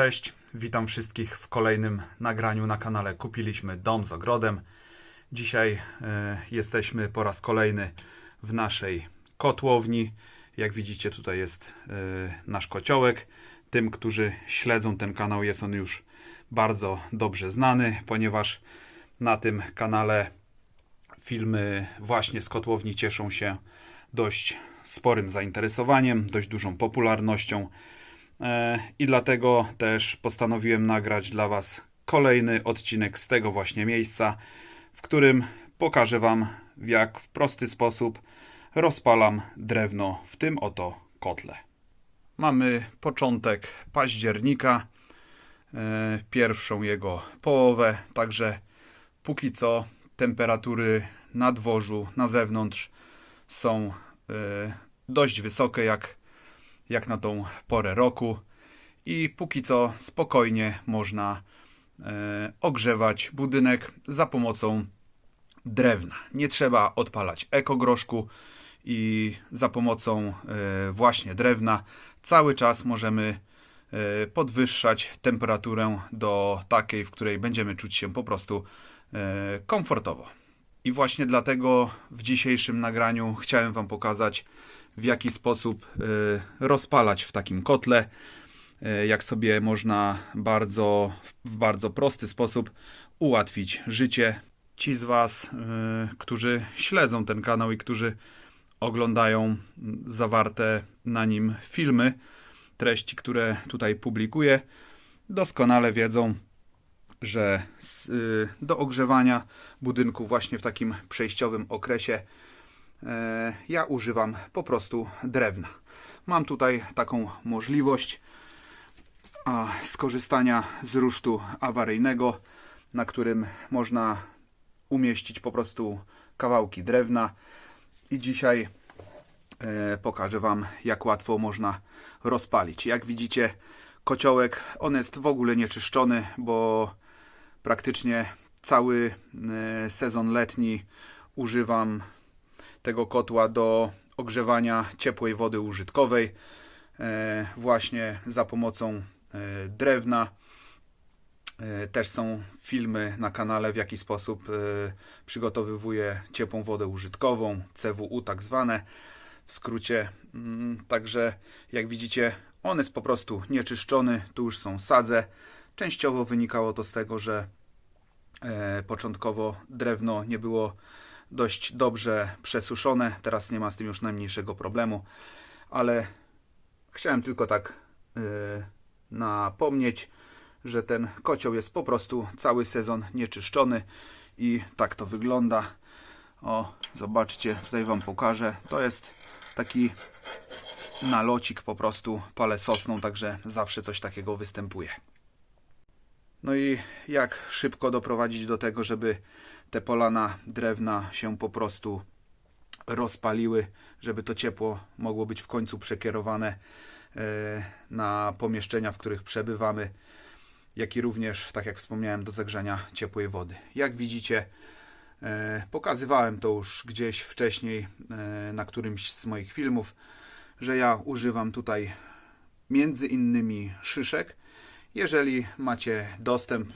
Cześć, witam wszystkich w kolejnym nagraniu na kanale Kupiliśmy Dom z Ogrodem. Dzisiaj e, jesteśmy po raz kolejny w naszej kotłowni. Jak widzicie, tutaj jest e, nasz kociołek. Tym, którzy śledzą ten kanał, jest on już bardzo dobrze znany, ponieważ na tym kanale filmy właśnie z kotłowni cieszą się dość sporym zainteresowaniem, dość dużą popularnością. E, I dlatego też postanowiłem nagrać dla Was kolejny odcinek z tego właśnie miejsca, w którym pokażę Wam, w jak w prosty sposób rozpalam drewno w tym oto kotle. Mamy początek października, e, pierwszą jego połowę, także póki co temperatury na dworzu, na zewnątrz są e, dość wysokie, jak jak na tą porę roku i póki co spokojnie można e, ogrzewać budynek za pomocą drewna. Nie trzeba odpalać ekogroszku i za pomocą e, właśnie drewna cały czas możemy e, podwyższać temperaturę do takiej, w której będziemy czuć się po prostu komfortowo. I właśnie dlatego w dzisiejszym nagraniu chciałem Wam pokazać, w jaki sposób e, rozpalać w takim kotle, e, jak sobie można bardzo, w bardzo prosty sposób ułatwić życie. Ci z Was, e, którzy śledzą ten kanał i którzy oglądają zawarte na nim filmy, treści, które tutaj publikuję, doskonale wiedzą, że y, do ogrzewania budynku właśnie w takim przejściowym okresie ja używam po prostu drewna. Mam tutaj taką możliwość skorzystania z rusztu awaryjnego, na którym można umieścić po prostu kawałki drewna i dzisiaj e, pokażę Wam, jak łatwo można rozpalić. Jak widzicie, kociołek, on jest w ogóle nieczyszczony, bo praktycznie cały e, sezon letni używam tego kotła do ogrzewania ciepłej wody użytkowej, e, właśnie za pomocą e, drewna. E, Też są filmy na kanale, w jaki sposób e, przygotowywuję ciepłą wodę użytkową, CWU tak zwane, w skrócie. Mm, Także jak widzicie, on jest po prostu nieczyszczony, tu już są sadze. Częściowo wynikało to z tego, że początkowo drewno nie było dość dobrze przesuszone. Teraz nie ma z tym już najmniejszego problemu, ale chciałem tylko tak yy, napomnieć, że ten kocioł jest po prostu cały sezon nieczyszczony i tak to wygląda. O, zobaczcie, tutaj Wam pokażę. To jest taki nalocik po prostu, palę sosną, także zawsze coś takiego występuje. No i jak szybko doprowadzić do tego, żeby te polana drewna się po prostu rozpaliły, żeby to ciepło mogło być w końcu przekierowane e, na pomieszczenia, w których przebywamy, jak i również, tak jak wspomniałem, do zagrzania ciepłej wody. Jak widzicie, e, pokazywałem to już gdzieś wcześniej e, na którymś z moich filmów, że ja używam tutaj między innymi szyszek. Jeżeli macie dostęp,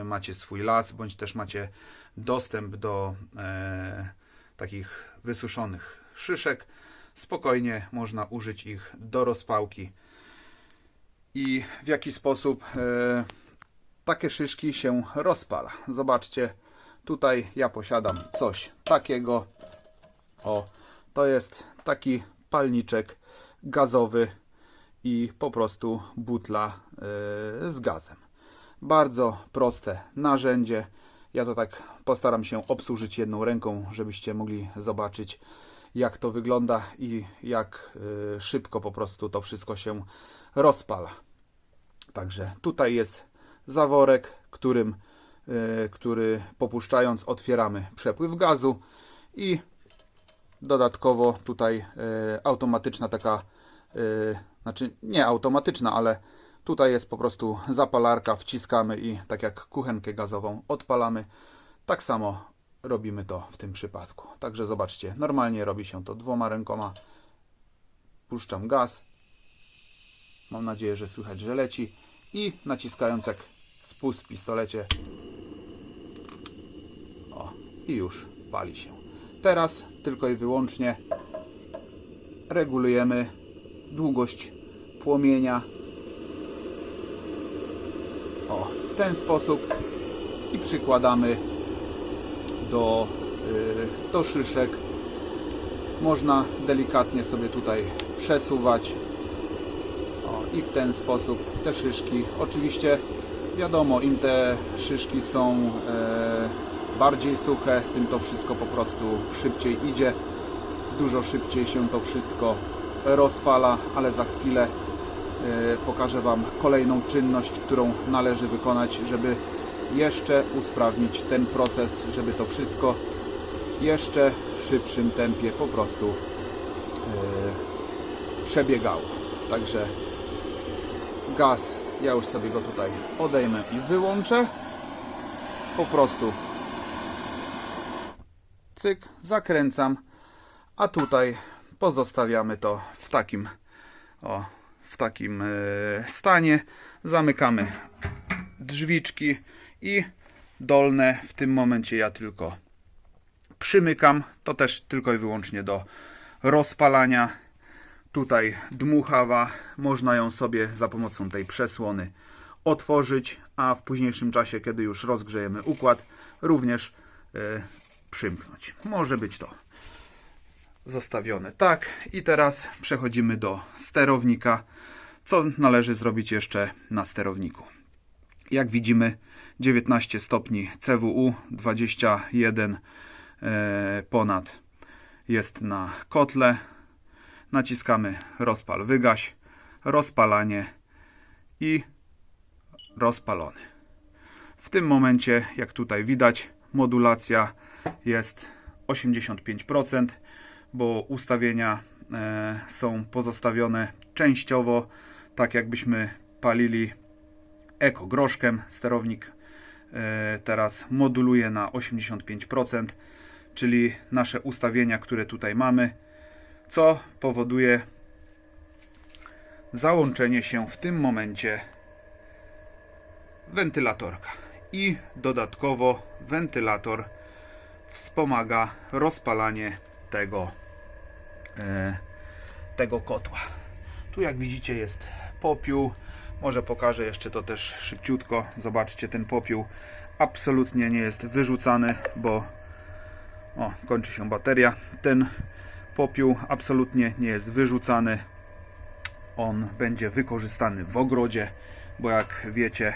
e, macie swój las, bądź też macie dostęp do e, takich wysuszonych szyszek, spokojnie można użyć ich do rozpałki. I w jaki sposób e, takie szyszki się rozpala? Zobaczcie, tutaj ja posiadam coś takiego. O, to jest taki palniczek gazowy i po prostu butla e, z gazem. Bardzo proste narzędzie. Ja to tak postaram się obsłużyć jedną ręką, żebyście mogli zobaczyć, jak to wygląda i jak e, szybko po prostu to wszystko się rozpala. Także tutaj jest zaworek, którym, e, który popuszczając otwieramy przepływ gazu i dodatkowo tutaj automatyczna taka, znaczy nie automatyczna, ale tutaj jest po prostu zapalarka, wciskamy i tak jak kuchenkę gazową odpalamy. Tak samo robimy to w tym przypadku. Także zobaczcie, normalnie robi się to dwoma rękoma. Puszczam gaz. Mam nadzieję, że słychać, że leci i naciskając jak spust w pistolecie o, i już pali się. Teraz tylko i wyłącznie regulujemy długość płomienia o, w ten sposób i przykładamy do, y, do szyszek. Można delikatnie sobie tutaj przesuwać o, i w ten sposób te szyszki. Oczywiście wiadomo, im te szyszki są e, bardziej suche, tym to wszystko po prostu szybciej idzie. Dużo szybciej się to wszystko rozpala, ale za chwilę e, pokażę Wam kolejną czynność, którą należy wykonać, żeby jeszcze usprawnić ten proces, żeby to wszystko jeszcze w szybszym tempie po prostu e, przebiegało. Także gaz, ja już sobie go tutaj odejmę i wyłączę. Po prostu cyk, zakręcam, a tutaj pozostawiamy to w takim o, w takim e, stanie. Zamykamy drzwiczki i dolne w tym momencie ja tylko przymykam. To też tylko i wyłącznie do rozpalania. Tutaj dmuchawa, można ją sobie za pomocą tej przesłony otworzyć, a w późniejszym czasie, kiedy już rozgrzejemy układ, również e, przymknąć. Może być to zostawione tak. I teraz przechodzimy do sterownika. Co należy zrobić jeszcze na sterowniku? Jak widzimy 19 stopni CWU, 21 e, ponad jest na kotle. Naciskamy rozpal, wygaś, rozpalanie i rozpalony. W tym momencie, jak tutaj widać, modulacja jest 85%, bo ustawienia e, są pozostawione częściowo, tak jakbyśmy palili eko groszkiem. Sterownik e, teraz moduluje na 85%, czyli nasze ustawienia, które tutaj mamy, co powoduje załączenie się w tym momencie wentylatorka. I dodatkowo wentylator wspomaga rozpalanie tego, tego kotła. Tu jak widzicie jest popiół. Może pokażę jeszcze to też szybciutko. Zobaczcie, ten popiół absolutnie nie jest wyrzucany, bo o, kończy się bateria. Ten popiół absolutnie nie jest wyrzucany. On będzie wykorzystany w ogrodzie, bo jak wiecie,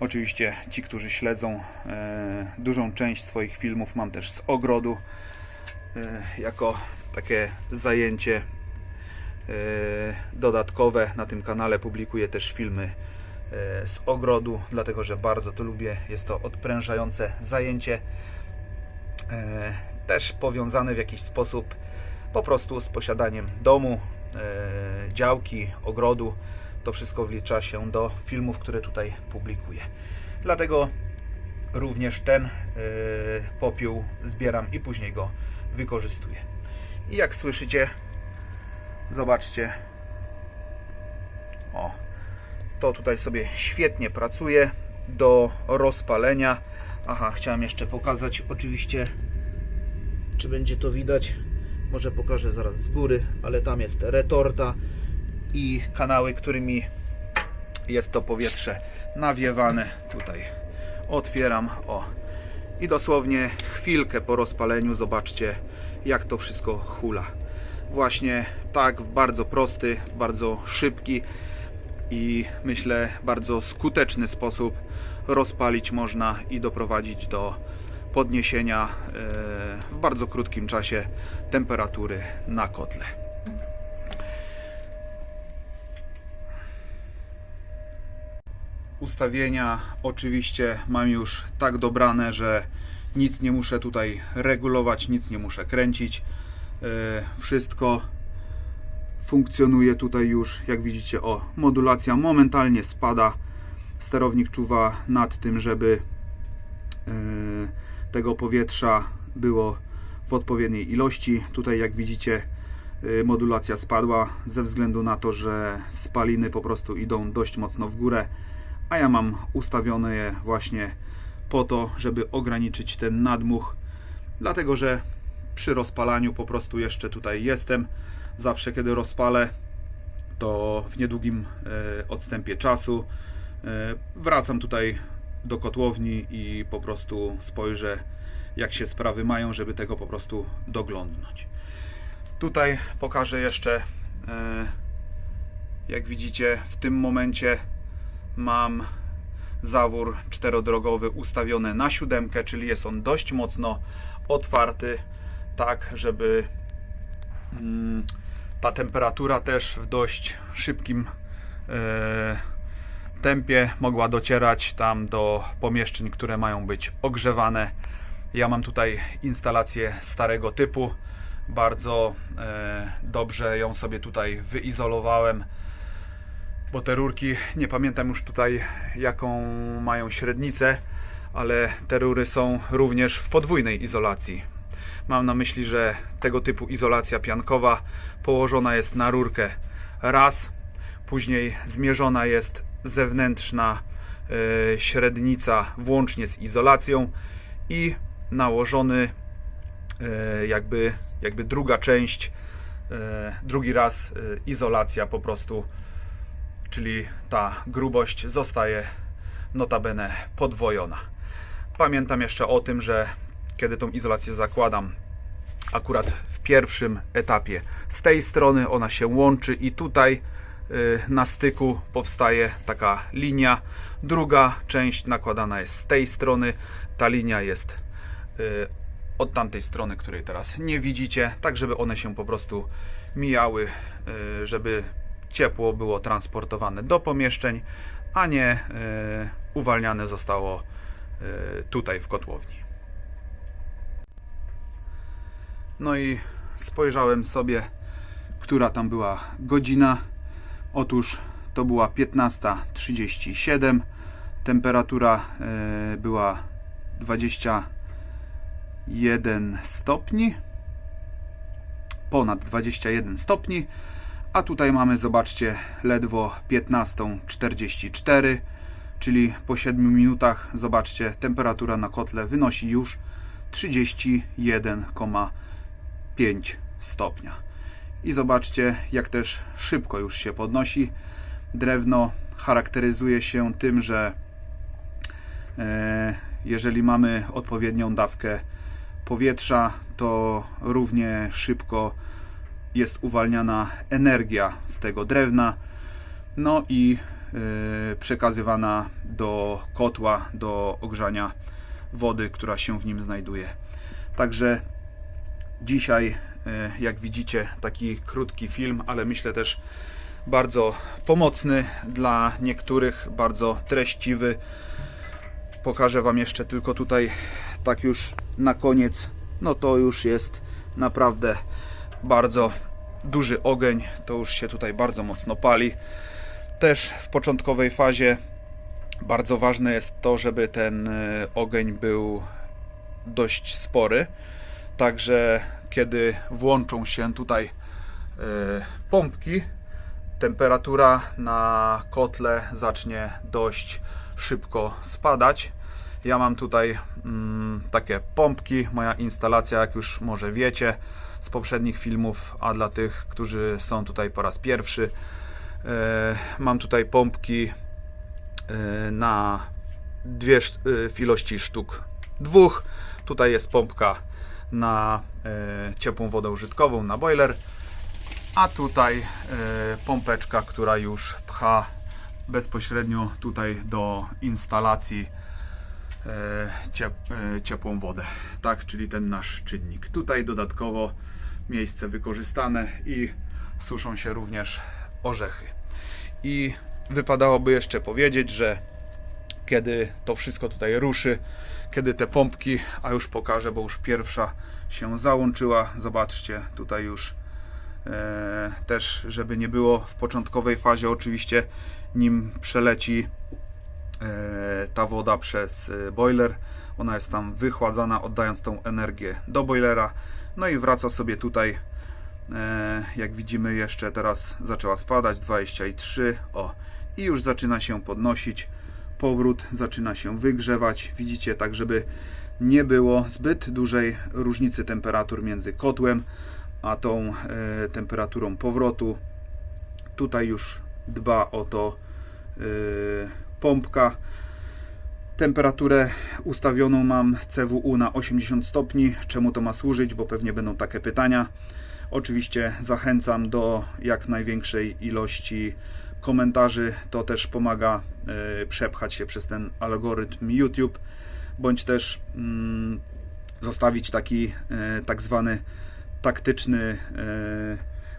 oczywiście ci, którzy śledzą e, dużą część swoich filmów, mam też z ogrodu e, jako takie zajęcie e, dodatkowe. Na tym kanale publikuję też filmy e, z ogrodu, dlatego że bardzo to lubię. Jest to odprężające zajęcie, e, też powiązane w jakiś sposób po prostu z posiadaniem domu, e, działki, ogrodu. To wszystko wlicza się do filmów, które tutaj publikuję. Dlatego również ten e, popiół zbieram i później go wykorzystuję. I jak słyszycie, zobaczcie, o, to tutaj sobie świetnie pracuje do rozpalenia. Aha, chciałem jeszcze pokazać, oczywiście, czy będzie to widać. Może pokażę zaraz z góry, ale tam jest retorta i kanały, którymi jest to powietrze nawiewane. Tutaj otwieram, o. I dosłownie chwilkę po rozpaleniu zobaczcie, jak to wszystko hula. Właśnie tak, w bardzo prosty, bardzo szybki i myślę bardzo skuteczny sposób rozpalić można i doprowadzić do podniesienia e, w bardzo krótkim czasie temperatury na kotle. Ustawienia oczywiście mam już tak dobrane, że nic nie muszę tutaj regulować, nic nie muszę kręcić. E, Wszystko funkcjonuje tutaj już, jak widzicie, o, modulacja momentalnie spada. Sterownik czuwa nad tym, żeby e, tego powietrza było w odpowiedniej ilości. Tutaj, jak widzicie, e, modulacja spadła ze względu na to, że spaliny po prostu idą dość mocno w górę, a ja mam ustawione je właśnie po to, żeby ograniczyć ten nadmuch, dlatego że przy rozpalaniu po prostu jeszcze tutaj jestem. Zawsze kiedy rozpalę, to w niedługim e, odstępie czasu e, wracam tutaj do kotłowni i po prostu spojrzę, jak się sprawy mają, żeby tego po prostu doglądnąć. Tutaj pokażę jeszcze, e, jak widzicie, w tym momencie mam zawór czterodrogowy ustawiony na siódemkę, czyli jest on dość mocno otwarty, tak żeby mm, ta temperatura też w dość szybkim e, tempie mogła docierać tam do pomieszczeń, które mają być ogrzewane. Ja mam tutaj instalację starego typu. Bardzo e, dobrze ją sobie tutaj wyizolowałem, bo te rurki, nie pamiętam już tutaj jaką mają średnicę, ale te rury są również w podwójnej izolacji. Mam na myśli, że tego typu izolacja piankowa położona jest na rurkę raz, później zmierzona jest zewnętrzna e, średnica włącznie z izolacją i nałożony e, jakby, jakby druga część, e, drugi raz izolacja po prostu, czyli ta grubość zostaje notabene podwojona. Pamiętam jeszcze o tym, że kiedy tą izolację zakładam, akurat w pierwszym etapie z tej strony ona się łączy i tutaj y, na styku powstaje taka linia. Druga część nakładana jest z tej strony. Ta linia jest y, od tamtej strony, której teraz nie widzicie, tak żeby one się po prostu mijały, y, żeby ciepło było transportowane do pomieszczeń, a nie uwalniane zostało tutaj w kotłowni. No i spojrzałem sobie, która tam była godzina. Otóż to była 15.37. Temperatura e, była 21 stopni. Ponad 21 stopni. A tutaj mamy, zobaczcie, ledwo 15.44, czyli po 7 minutach, zobaczcie, temperatura na kotle wynosi już 31,5 5 stopnia. I zobaczcie, jak też szybko już się podnosi. Drewno charakteryzuje się tym, że e, jeżeli mamy odpowiednią dawkę powietrza, to równie szybko jest uwalniana energia z tego drewna, no i e, przekazywana do kotła, do ogrzania wody, która się w nim znajduje. Także Dzisiaj, e, jak widzicie, taki krótki film, ale myślę też bardzo pomocny dla niektórych, bardzo treściwy. Pokażę Wam jeszcze tylko tutaj, tak już na koniec. No to już jest naprawdę bardzo duży ogień. To już się tutaj bardzo mocno pali. Też w początkowej fazie bardzo ważne jest to, żeby ten e, ogień był dość spory Także kiedy włączą się tutaj e, pompki, temperatura na kotle zacznie dość szybko spadać. Ja mam tutaj mm, takie pompki, moja instalacja, jak już może wiecie z poprzednich filmów, a dla tych, którzy są tutaj po raz pierwszy, e, mam tutaj pompki e, na dwie w ilości sztuk dwóch. Tutaj jest pompka na ciepłą wodę użytkową, na boiler, a tutaj pompeczka, która już pcha bezpośrednio tutaj do instalacji e, ciepłą wodę. Tak, czyli ten nasz czynnik. Tutaj dodatkowo miejsce wykorzystane i suszą się również orzechy. I wypadałoby jeszcze powiedzieć, że kiedy to wszystko tutaj ruszy, kiedy te pompki, a już pokażę, bo już pierwsza się załączyła. Zobaczcie, tutaj już e, też, żeby nie było w początkowej fazie, oczywiście, nim przeleci e, ta woda przez e, boiler, ona jest tam wychładzana, oddając tą energię do boilera. No i wraca sobie tutaj, e, jak widzimy, jeszcze teraz zaczęła spadać 23, o i już zaczyna się podnosić powrót zaczyna się wygrzewać. Widzicie, tak żeby nie było zbyt dużej różnicy temperatur między kotłem a tą e, temperaturą powrotu. Tutaj już dba o to e, pompka. Temperaturę ustawioną mam CWU na 80 stopni. Czemu to ma służyć? Bo pewnie będą takie pytania. Oczywiście zachęcam do jak największej ilości komentarzy. To też pomaga e, przepchać się przez ten algorytm YouTube, bądź też mm, zostawić taki e, tak zwany taktyczny e,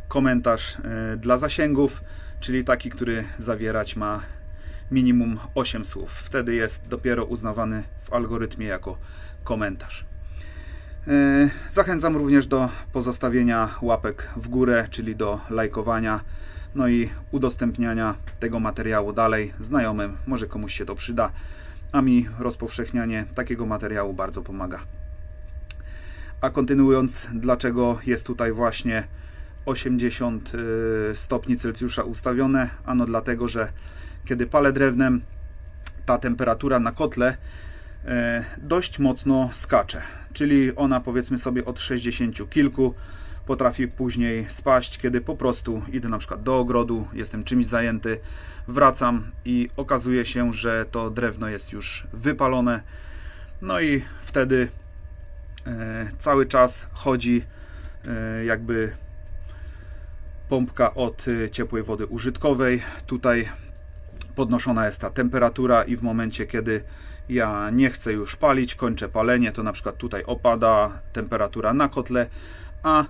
komentarz dla zasięgów, czyli taki, który zawierać ma minimum 8 słów. Wtedy jest dopiero uznawany w algorytmie jako komentarz. E, Zachęcam również do pozostawienia łapek w górę, czyli do lajkowania, no i udostępniania tego materiału dalej znajomym. Może komuś się to przyda, a mi rozpowszechnianie takiego materiału bardzo pomaga. A kontynuując, dlaczego jest tutaj właśnie 80 y, stopni Celsjusza ustawione? Ano dlatego, że kiedy palę drewnem, ta temperatura na kotle e, dość mocno skacze. Czyli ona powiedzmy sobie od 60 kilku potrafi później spaść, kiedy po prostu idę na przykład do ogrodu, jestem czymś zajęty, wracam i okazuje się, że to drewno jest już wypalone. No i wtedy e, cały czas chodzi e, jakby pompka od ciepłej wody użytkowej. Tutaj podnoszona jest ta temperatura i w momencie, kiedy ja nie chcę już palić, kończę palenie, to na przykład tutaj opada temperatura na kotle, a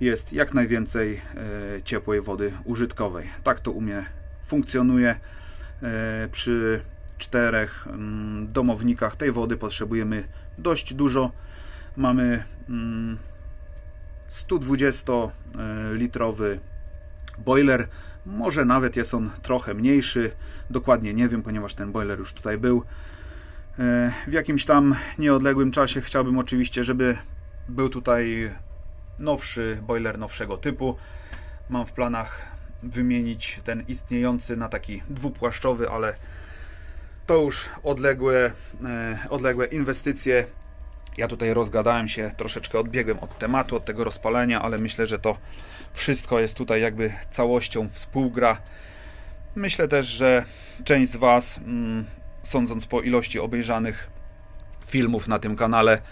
jest jak najwięcej e, ciepłej wody użytkowej. Tak to u mnie funkcjonuje. E, Przy czterech mm, domownikach tej wody potrzebujemy dość dużo. Mamy mm, 120-litrowy boiler. Może nawet jest on trochę mniejszy. Dokładnie nie wiem, ponieważ ten boiler już tutaj był. E, W jakimś tam nieodległym czasie chciałbym oczywiście, żeby był tutaj nowszy boiler nowszego typu. Mam w planach wymienić ten istniejący na taki dwupłaszczowy, ale to już odległe, e, odległe inwestycje. Ja tutaj rozgadałem się, troszeczkę odbiegłem od tematu, od tego rozpalenia, ale myślę, że to wszystko jest tutaj jakby całością współgra. Myślę też, że część z Was, mm, sądząc po ilości obejrzanych filmów na tym kanale,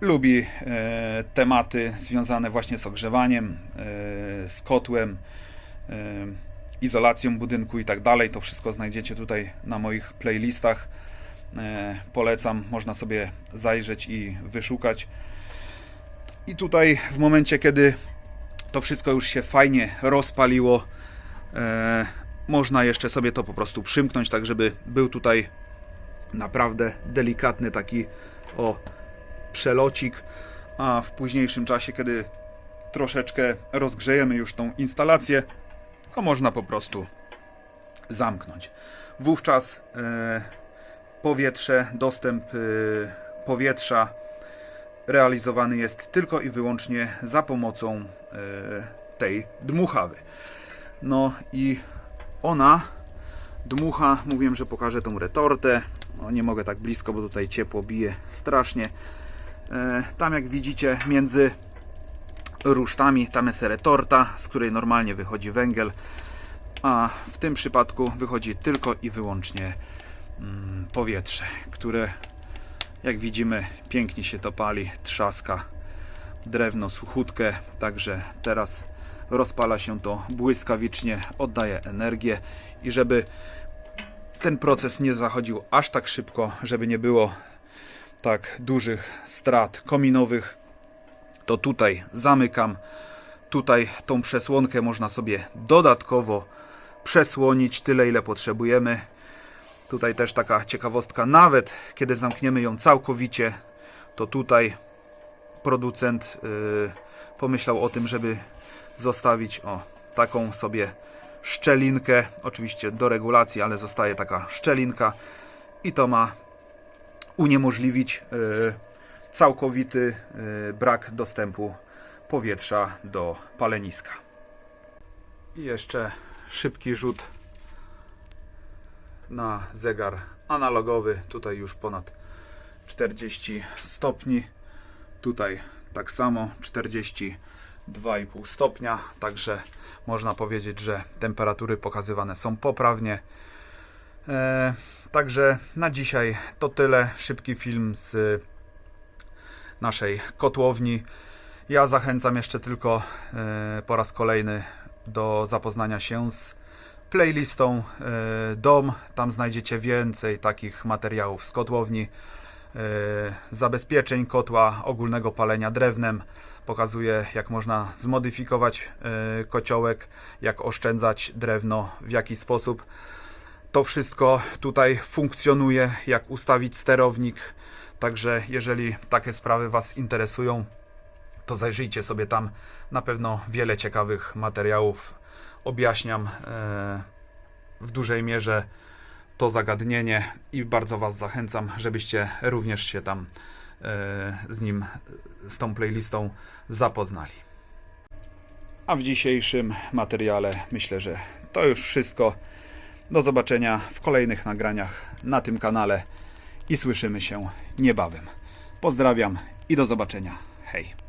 lubi e, tematy związane właśnie z ogrzewaniem, e, z kotłem, e, izolacją budynku i tak dalej. To wszystko znajdziecie tutaj na moich playlistach. E, polecam, można sobie zajrzeć i wyszukać. I tutaj w momencie, kiedy to wszystko już się fajnie rozpaliło, e, można jeszcze sobie to po prostu przymknąć, tak żeby był tutaj naprawdę delikatny taki o przelocik, a w późniejszym czasie, kiedy troszeczkę rozgrzejemy już tą instalację, to można po prostu zamknąć. Wówczas e, powietrze, dostęp e, powietrza realizowany jest tylko i wyłącznie za pomocą e, tej dmuchawy. No i ona dmucha, mówiłem, że pokażę tą retortę. No, nie mogę tak blisko, bo tutaj ciepło bije strasznie. E, Tam jak widzicie między rusztami tam jest retorta, z której normalnie wychodzi węgiel, a w tym przypadku wychodzi tylko i wyłącznie powietrze, które jak widzimy pięknie się to pali, trzaska drewno suchutkę, także teraz rozpala się to błyskawicznie, oddaje energię i żeby ten proces nie zachodził aż tak szybko, żeby nie było tak dużych strat kominowych, to tutaj zamykam. Tutaj tą przesłonkę można sobie dodatkowo przesłonić tyle, ile potrzebujemy. Tutaj też taka ciekawostka, nawet kiedy zamkniemy ją całkowicie, to tutaj producent yy, pomyślał o tym, żeby zostawić o taką sobie szczelinkę, oczywiście do regulacji, ale zostaje taka szczelinka i to ma uniemożliwić y, całkowity y, brak dostępu powietrza do paleniska. I jeszcze szybki rzut na zegar analogowy. Tutaj już ponad 40 stopni. Tutaj tak samo 42,5 stopnia. Także można powiedzieć, że temperatury pokazywane są poprawnie. E, także na dzisiaj to tyle. Szybki film z naszej kotłowni. Ja zachęcam jeszcze tylko e, po raz kolejny do zapoznania się z playlistą e, DOM. Tam znajdziecie więcej takich materiałów z kotłowni, e, zabezpieczeń kotła, ogólnego palenia drewnem. Pokazuję, jak można zmodyfikować e, kociołek, jak oszczędzać drewno, w jaki sposób to wszystko tutaj funkcjonuje, jak ustawić sterownik. Także jeżeli takie sprawy Was interesują, to zajrzyjcie sobie tam. Na pewno wiele ciekawych materiałów objaśniam e, w dużej mierze to zagadnienie i bardzo Was zachęcam, żebyście również się tam e, z nim, z tą playlistą zapoznali. A w dzisiejszym materiale myślę, że to już wszystko. Do zobaczenia w kolejnych nagraniach na tym kanale i słyszymy się niebawem. Pozdrawiam i do zobaczenia. Hej.